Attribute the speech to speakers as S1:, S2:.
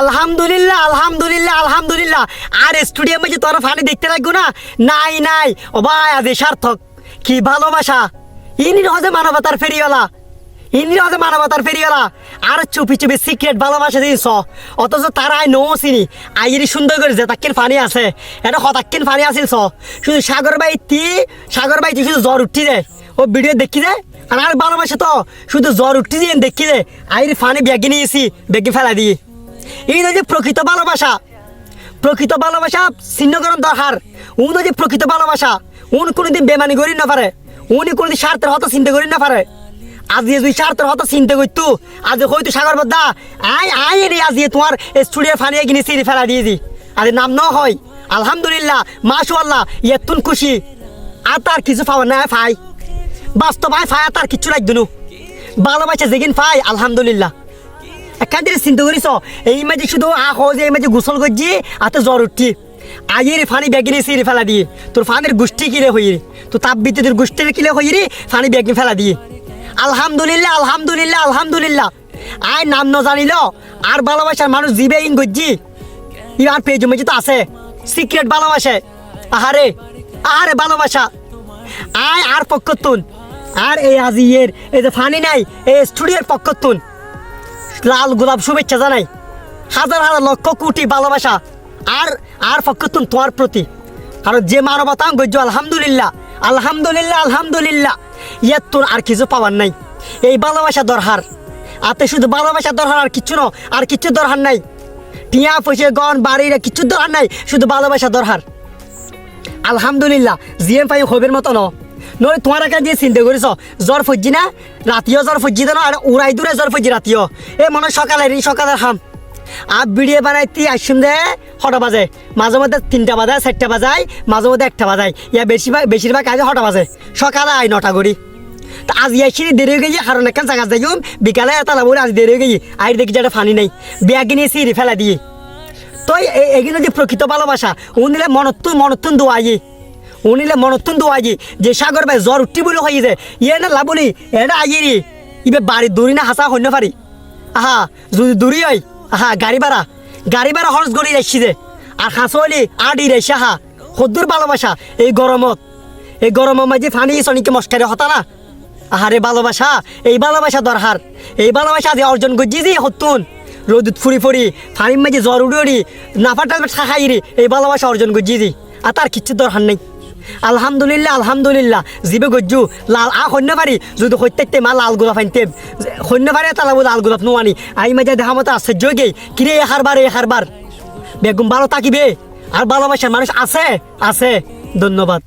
S1: আলহামদুলিল্লাহ আলহামদুলিল্লাহ আলহামদুলিল্লাহ। আর স্টুডিয়াম যে তোরা ফানি দেখতে লাগবো না? নাই নাই। ও ভাই, আজ সার্থক। কি ভালোবাসা। ইনি হজে মানবতার ফেরিওয়ালা। ইনি হজে মানবতার ফেরিওয়ালা। আর চুপি চুপি সিক্রেট ভালোবাসা দিয়েছ। অথচ তারা আই নৌ চিনি। আইরি সুন্দর করে যে তাক্কিন ফানি আছে। এটা হতাক্কিন ফানি আছিল শুধু সাগর বাই তি, সাগর বাই শুধু জ্বর উঠি যায় ও ভিডিও দেখি যায় আর ভালোবাসে তো। শুধু জ্বর উঠি দিয়ে দেখি যায় আইরি ফানি ব্যাগে নিয়েছি। ব্যাগে ফেলা দিয়ে। এই যে প্রকৃত ভালোবাসা। প্রকৃত ভালোবাসা ছিন্নকরণ দরকার। উনি যে প্রকৃত ভালোবাসা। উনি কোনোদিন বেমানি করি না পারে। উনি কোনোদিন স্বার্থের হতো চিন্তা করি না পারে। আজ যদি স্বার্থের হতো চিন্তা করতো, আজ হয়তো সাগর বদ্দা আই আই রে, আজ তোমার স্টুডিও ফানিয়ে কিনে সিঁড়ি ফেলা দিয়েছি আজ নাম ন হয়। আলহামদুলিল্লাহ মাশু আল্লাহ ইয়তুন খুশি। আর তার কিছু পাওয়ার না ফাই বাস্তব আয় ফাই আর তার কিচ্ছু লাগতো ভালোবাসা যেদিন ফাই আলহামদুলিল্লাহ। একান্তিরে চিন্তা করিস এই মাঝে শুধু যে এই মাঝে গোসল করছি আতে জ্বর উঠছি। আইয়ের ফানি ব্যাগিনে সিঁড়ি ফেলা দিয়ে। তোর ফানের গোষ্ঠী কিরে হই রে? তোর তাপ বিদ্যুতের গোষ্ঠীর কিলে হই রে? ফানি ব্যাগিনে ফেলা দিয়ে। আলহামদুলিল্লাহ আলহামদুলিল্লাহ আলহামদুলিল্লাহ। আয় নাম ন জানিল, আর ভালোবাসার মানুষ জিবে ইন গজ্জি ই পেজ মেজে তো আছে। সিক্রেট ভালোবাসে। আহারে আহারে ভালোবাসা। আয় আর পক্ষতুন আর এই আজিয়ের এই যে ফানি নাই, এই স্টুডিওর পক্ষতুন লাল গোলাপ শুভেচ্ছা জানাই। হাজার হাজার লক্ষ কোটি ভালোবাসা আর আর ফকতুন তোমার প্রতি। আর যে মানবতা গজ্য আলহামদুলিল্লাহ আলহামদুলিল্লাহ আলহামদুলিল্লাহ ইয়ার তোর আর কিছু পাওয়ার নাই। এই ভালোবাসা দরকার আতে শুধু ভালোবাসা দরকার আর কিচ্ছু না আর কিচ্ছু দরহার নাই। টিয়া পয়সা গন বাড়ির কিচ্ছু দরকার নাই, শুধু ভালোবাসা দরকার আলহামদুলিল্লাহ, জিএম পাই হবের মতো ন নয় তোমার একা দিয়ে চিন্তা করেছ জ্বর ফজ্জি না? রাতিও জ্বর ফজ্জি না আর উড়াই দূরে জ্বর ফজ্জি রাতিও এ মনে সকালে সকালে খাম। আর ভিডিও বানাইতে আসুন দে হটা বাজে। মাঝে মধ্যে তিনটা বাজায় চারটা বাজায় মাঝে মধ্যে একটা বাজায়। ইয়া বেশিরভাগ বেশিরভাগ কাজে হটা বাজে। সকালে আই নটা করি তা আজ ইয়াসি দেরি হয়ে গেছি কারণ একটা জায়গা যাই বিকালে এটা লাবরে আজ দেরি হয়ে গেছি আই দেখি যেটা ফানি নাই। ব্যাগ নিয়ে সিঁড়ি ফেলা দিয়ে তো এগুলো যে প্রকৃত ভালোবাসা উনিলে মনত্তুন মনত্তুন দোয়াই উনিলে মনত্তুন দোয়াই যে সাগর ভাই জ্বর উঠি বলে হয়ে যায় ইয়ে না লাবলি এটা আইয়েরি ইবে বাড়ি দূরি না হাসা হইন পারি আহা, যদি দূরি হয়, আহা, গাড়ি ভাড়া গাড়ি ভাড়া খরচ করে যাচ্ছি যে আর হাসো হলি আডি রেছি আহা সদ্দুর ভালোবাসা, এই গরমত এই গরমের মাঝে ফানি সনিকে মস্কারে হতা না। আহারে ভালোবাসা, এই ভালোবাসা দরকার এই ভালোবাসা যে অর্জন করছি যে হতুন রোদুত ফুরি ফুরি ফানির মাঝে জ্বর উড়ি উড়ি নাফাটা খাই রে এই ভালোবাসা অর্জন করছি যে আর তার কিচ্ছু দরকার নেই। আলহামদুলিল্লাহ আলহামদুলিল্লাহ। জিবে গজ্জু, লাল আ সৈন্য পারি যদি সত্যতে মা লাল গোলাপ আনতে সৈন্য পারে এটা লাভ লাল গোলাপ, নোয়ানি। আই মাঝে দেখা মতো আশ্চর্য গে কিরে এখার বার এখার বার বেগুম ভালো তাকিবে আর ভালোবাসার মানুষ আছে? আছে। ধন্যবাদ।